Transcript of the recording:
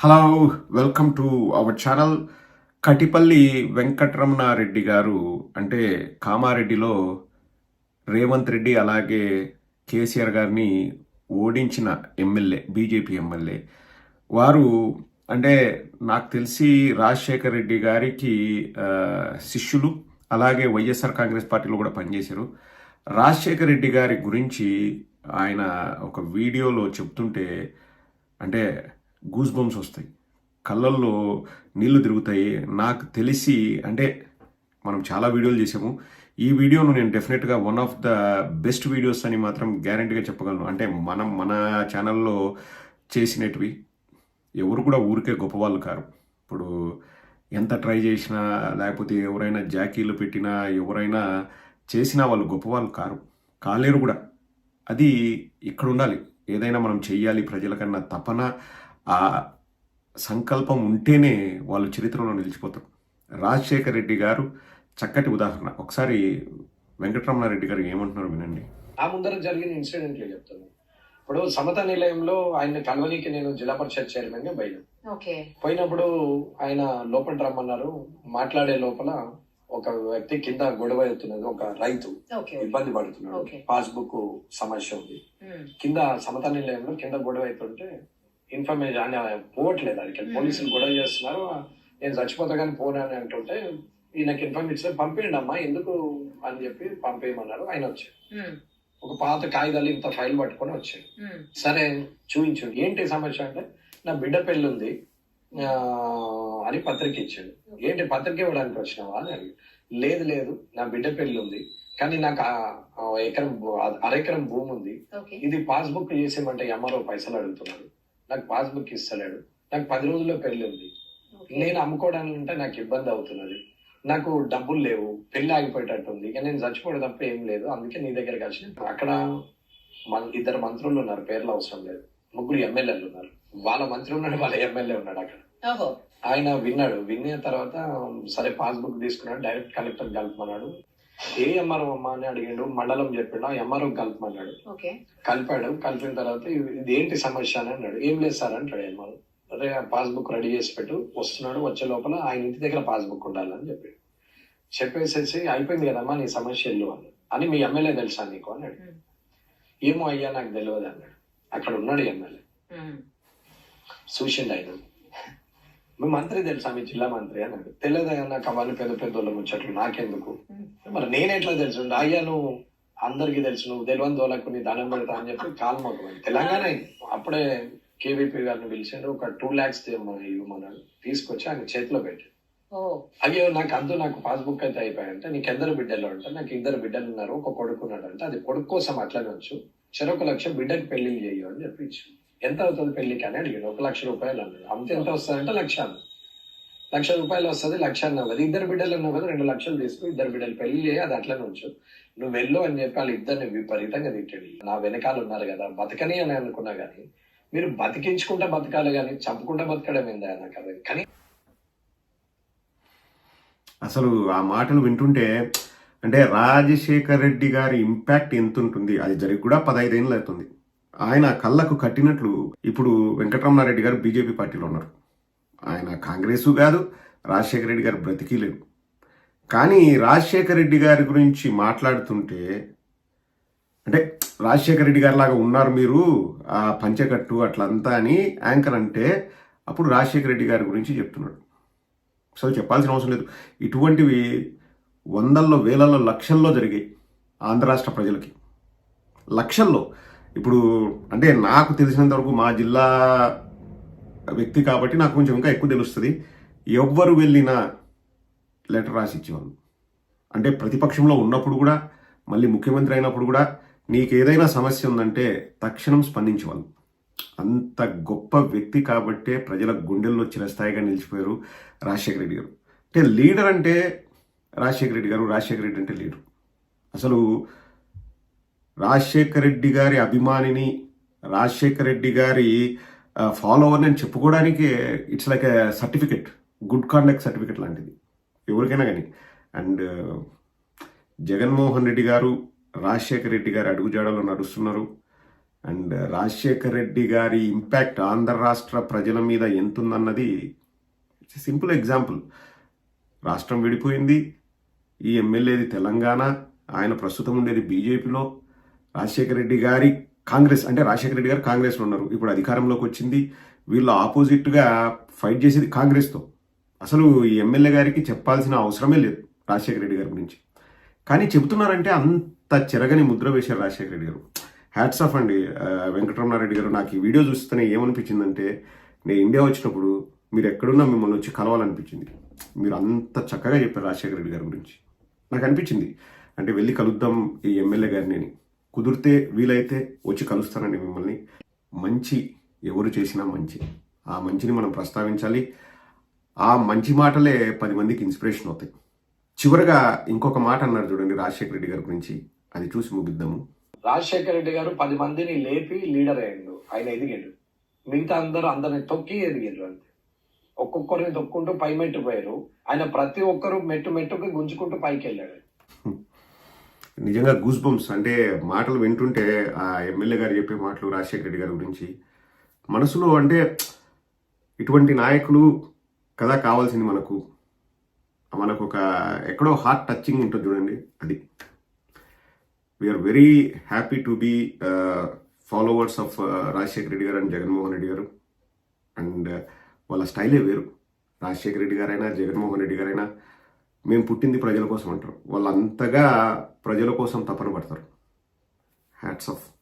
Hello welcome to our channel. Katipalli Venkataramanareddy గారు అంటే కామారెడ్డిలో రేవంత్ రెడ్డి అలాగే కేసీఆర్ గారిని ఓడించిన ఎమ్మెల్యే బీజేపీ ఎమ్మెల్యే. వారు అంటే నాకు తెలిసి రాజశేఖర్ రెడ్డి గారికి శిష్యులు అలాగే వైఎస్ఆర్ కాంగ్రెస్ పార్టీలో కూడా పనిచేశారు. రాజశేఖర్ రెడ్డి గారి గురించి ఆయన ఒక వీడియోలో చెప్తుంటే అంటే గూస్ బంప్స్ వస్తాయి. కళ్ళల్లో నీళ్ళు తిరుగుతాయి. నాకు తెలిసి అంటే మనం చాలా వీడియోలు చేసాము ఈ వీడియోను నేను డెఫినెట్గా one of the best videos అని మాత్రం గ్యారంటీగా చెప్పగలను. అంటే మనం మన ఛానల్లో చేసినటివి ఎవరు కూడా ఊరికే గొప్పవాళ్ళు కారు. ఇప్పుడు ఎంత ట్రై చేసినా లేకపోతే ఎవరైనా జాకీలు పెట్టినా ఎవరైనా చేసినా వాళ్ళు గొప్పవాళ్ళు కారు. కాలేరు కూడా. అది ఇక్కడ ఉండాలి. ఏదైనా మనం చెయ్యాలి ప్రజలకన్నా తపన ఆ సంకల్పం ఉంటేనే వాళ్ళు చరిత్రలో నిలిచిపోతారు. రాజశేఖర్ రెడ్డి గారు చక్కటి ఉదాహరణ. ఒకసారి వెంకటరమణారెడ్డి గారు ఏమంటున్నారు వినండి. ఆ ముందర జరిగిన ఇన్సిడెంట్లు చెప్తాను. ఇప్పుడు సమత నిలయంలో ఆయన కలవనీకి నేను జిల్లా పరిషత్ చైర్మన్గా పోయినా. ఓకే. పోయినప్పుడు ఆయన లోపల రమ్మన్నారు. మాట్లాడే లోపల ఒక వ్యక్తి కింద గొడవ అవుతున్నది. ఒక రైతు ఓకే ఇబ్బంది పడుతున్నాడు. పాస్బుక్ సమస్య ఉంది. కింద సమత నిలయంలో కింద గొడవ అవుతుంటే ఇన్ఫర్మేషన్ ఆయన పోవట్లేదు. అడిగి పోలీసులు గొడవ చేస్తున్నారు. నేను చచ్చిపోతా కానీ పోను అని అంటుంటే ఈయనకి ఇన్ఫర్మేషన్ పంపేయండి అమ్మా ఎందుకు అని చెప్పి పంపేయమన్నారు. ఆయన వచ్చాడు. ఒక పాత కాగితాలు ఇంత ఫైల్ పట్టుకొని వచ్చాడు. సరే చూయించు ఏంటి సమస్య అంటే నా బిడ్డ పెళ్ళి ఉంది అని పత్రిక ఇచ్చాడు. ఏంటి పత్రిక ఇవ్వడానికి వచ్చినావా అని అడిగి లేదు లేదు నా బిడ్డ పెళ్ళి ఉంది కానీ నాకు ఎకరం అరెకరం భూమి ఉంది ఇది పాస్బుక్ చేసేమంటే ఎంఆర్ఓ పైసలు అడుగుతున్నాడు నాకు పాస్బుక్ ఇస్తలేడు. నాకు పది రోజుల్లో పెళ్ళి ఉంది. నేను అమ్ముకోవడానికి ఉంటే నాకు ఇబ్బంది అవుతున్నది. నాకు డబ్బులు లేవు. పెళ్ళి ఆగిపోయేటట్టుంది ఇక నేను చచ్చిపోవడం తప్ప ఏం లేదు. అందుకే నీ దగ్గరికి వచ్చి అక్కడ మన ఇద్దరు మంత్రులు ఉన్నారు. పేర్లు అవసరం లేదు. ముగ్గురు ఎమ్మెల్యేలు ఉన్నారు. వాళ్ళ మంత్రి ఉన్నాడు వాళ్ళ ఎమ్మెల్యే ఉన్నాడు అక్కడ. ఆయన విన్నాడు. విన్న తర్వాత సరే పాస్బుక్ తీసుకున్నాడు. డైరెక్ట్ కలెక్టర్ కలపమన్నాడు. ఏ ఎంఆర్ఓ అమ్మా అని అడిగిండు మండలం చెప్పిండు ఎంఆర్ఓ కలపమన్నాడు. కలిపాడు కలిపిన తర్వాత ఇది ఏంటి సమస్య అని అన్నాడు. ఏం లేదు సార్ అంటాడు ఏమో అదే పాస్బుక్ రెడీ చేసి పెట్టు వస్తున్నాడు వచ్చే లోపల ఆయన ఇంటి దగ్గర పాస్బుక్ ఉండాలని చెప్పాడు. చెప్పేసేసి అయిపోయింది కదమ్మా నీ సమస్య ఎల్లు అని. అని మీ ఎమ్మెల్యే తెలుసా నీకు అన్నాడు. ఏమో అయ్యా నాకు తెలియదు అన్నాడు. అక్కడ ఉన్నాడు ఎమ్మెల్యే. చూసిండు ఆయన. మీ మంత్రి తెలుసా? మీ జిల్లా మంత్రి అన్నాడు తెలియదు నాకు అవన్నీ పెద్ద పెద్ద వాళ్ళ ముచ్చట్లు నాకెందుకు? మరి నేను ఎట్లా తెలుసు? అయ్యా నువ్వు అందరికి తెలుసు నువ్వు తెలియని వాళ్ళకు నీ దండం పెడతా అని చెప్పి కాలు మొక్కమని తెలంగాణ అప్పుడే కేవీపీ గారిని పిలిచిండు ఒక టూ ల్యాక్స్ ఇవ్వమన్నాడు. తీసుకొచ్చి ఆయన చేతిలో పెట్టి ఓ. అయ్యో నాకు అందు నాకు పాస్బుక్ అయితే అయిపోయాయంటే నీకు ఇద్దరు బిడ్డలు అంటే నాకు ఇద్దరు బిడ్డలు ఉన్నారు ఒక కొడుకు ఉన్నాడు అంటే అది కొడుకు కోసం అట్లనే వచ్చు చెరొక లక్ష బిడ్డకి పెళ్ళి చేయు అని చెప్పి ఇచ్చు ఎంత అవుతుంది పెళ్ళికి అని అడిగాడు. ఒక లక్ష రూపాయలు అన్నాడు. అంత ఎంత వస్తుందంటే లక్ష లక్ష రూపాయలు వస్తుంది లక్ష అన్నావు కదా. ఇద్దరు బిడ్డలు అన్నావు కదా రెండు లక్షలు తీసుకో ఇద్దరు బిడ్డలు పెళ్ళి అది అట్లనే ఉంచు. నువ్వు వెళ్ళు అని చెప్పి వాళ్ళు ఇద్దరిని విపరీతంగా తిట్టాడు. నా వెనకాల ఉన్నారు కదా బతకని అని అనుకున్నా కానీ మీరు బతికించుకుంటా బతకాలి కానీ చంపుకుంటా బతకడం ఏందా నాకు అర్థం కానీ అసలు ఆ మాటలు వింటుంటే అంటే రాజశేఖర్ రెడ్డి గారి ఇంపాక్ట్ ఎంత ఉంటుంది అది జరిగి కూడా పదహైదేళ్ళు అవుతుంది. ఆయన కళ్ళకు కట్టినట్లు ఇప్పుడు వెంకటరమణారెడ్డి గారు బీజేపీ పార్టీలో ఉన్నారు. ఆయన కాంగ్రెసు కాదు రాజశేఖర రెడ్డి గారు బ్రతికి లేరు. కానీ రాజశేఖర రెడ్డి గారి గురించి మాట్లాడుతుంటే అంటే రాజశేఖర రెడ్డి గారి లాగా ఉన్నారు మీరు ఆ పంచకట్టు అట్లంతా అని యాంకర్ అంటే అప్పుడు రాజశేఖర రెడ్డి గారి గురించి చెప్తున్నాడు. అసలు చెప్పాల్సిన అవసరం లేదు. ఇటువంటివి వందల్లో వేలల్లో లక్షల్లో జరిగాయి ఆంధ్ర రాష్ట్ర ప్రజలకి. లక్షల్లో. ఇప్పుడు అంటే నాకు తెలిసినంత వరకు మా జిల్లా వ్యక్తి కాబట్టి నాకు కొంచెం ఇంకా ఎక్కువ తెలుస్తుంది. ఎవ్వరు వెళ్ళినా లెటర్ రాసి ఇచ్చేవాళ్ళు అంటే ప్రతిపక్షంలో ఉన్నప్పుడు కూడా మళ్ళీ ముఖ్యమంత్రి అయినప్పుడు కూడా నీకు ఏదైనా సమస్య ఉందంటే తక్షణం స్పందించేవాళ్ళు. అంత గొప్ప వ్యక్తి కాబట్టే ప్రజల గుండెల్లో చిరస్థాయిగా నిలిచిపోయారు రాజశేఖర రెడ్డి గారు. అంటే లీడర్ అంటే రాజశేఖర రెడ్డి గారు రాజశేఖర రెడ్డి అంటే లీడర్. అసలు రాజశేఖర రెడ్డి గారి అభిమానిని రాజశేఖర రెడ్డి గారి ఫాలోవర్ అని చెప్పుకోవడానికి it's like a certificate good conduct certificate లాంటిది. ఎవరికైనా కానీ అండ్ జగన్మోహన్ రెడ్డి గారు రాజశేఖర రెడ్డి గారు అడుగుజాడలో నడుస్తున్నారు. అండ్ రాజశేఖర్ రెడ్డి గారి ఇంపాక్ట్ ఆంధ్ర రాష్ట్ర ప్రజల మీద ఎంతుందన్నది సింపుల్ ఎగ్జాంపుల్ రాష్ట్రం విడిపోయింది. ఈ ఎమ్మెల్యేది తెలంగాణ ఆయన ప్రస్తుతం ఉండేది బీజేపీలో రాజశేఖర రెడ్డి గారి కాంగ్రెస్ అంటే రాజశేఖర రెడ్డి గారు కాంగ్రెస్లో ఉన్నారు. ఇప్పుడు అధికారంలోకి వచ్చింది. వీళ్ళు ఆపోజిట్గా ఫైట్ చేసేది కాంగ్రెస్తో. అసలు ఈ ఎమ్మెల్యే గారికి చెప్పాల్సిన అవసరమే లేదు రాజశేఖర రెడ్డి గారి గురించి. కానీ చెబుతున్నారంటే అంత చెరగని ముద్ర వేశారు రాజశేఖర రెడ్డి గారు. హ్యాట్స్ ఆఫ్ అండి వెంకటరమణారెడ్డి గారు. నాకు ఈ వీడియో చూస్తేనే ఏమనిపించిందంటే నేను ఇండియా వచ్చినప్పుడు మీరు ఎక్కడున్నా మిమ్మల్ని వచ్చి కలవాలనిపించింది. మీరు అంత చక్కగా చెప్పారు రాజశేఖర రెడ్డి గారి గురించి. నాకు అనిపించింది. అంటే వెళ్ళి కలుద్దాం ఈ ఎమ్మెల్యే గారిని కుదిరితే వీలైతే వచ్చి కలుస్తానండి మిమ్మల్ని. మంచి ఎవరు చేసినా మంచి. ఆ మంచిని మనం ప్రస్తావించాలి. ఆ మంచి మాటలే పది మందికి ఇన్స్పిరేషన్ అవుతాయి. చివరగా ఇంకొక మాట అన్నారు చూడండి రాజశేఖర రెడ్డి గారి గురించి. అది చూసి ముగిద్దాము. రాజశేఖర రెడ్డి గారు పది మందిని లేపి లీడర్ అయ్యిండు. ఆయన ఎదిగాడు. మిగతా అందరూ అందరిని తొక్కి ఎదిగారు అంతే. ఒక్కొక్కరిని తొక్కుంటూ పై మెట్టు పోయారు. ఆయన ప్రతి ఒక్కరు మెట్టు మెట్టుకు గుంజుకుంటూ పైకి వెళ్ళాడు నిజంగా గూస్ బంప్స్ అంటే మాటలు వింటుంటే ఆ ఎమ్మెల్యే గారు చెప్పే మాటలు రాజశేఖర రెడ్డి గారి గురించి మనసులో అంటే ఇటువంటి నాయకులు కదా కావాల్సింది మనకు. మనకు ఒక ఎక్కడో హార్ట్ టచింగ్ ఉంటుంది చూడండి అది. We are very happy to be followers of Rajasekhara Reddy గారు అండ్ జగన్మోహన్ రెడ్డి గారు. అండ్ uh, వాళ్ళ స్టైలే వేరు. రాజశేఖర రెడ్డి గారైనా జగన్మోహన్ రెడ్డి గారైనా మేము పుట్టింది ప్రజల కోసం అంటారు. వాళ్ళు అంతగా ప్రజల కోసం తపన పడతారు. Hats off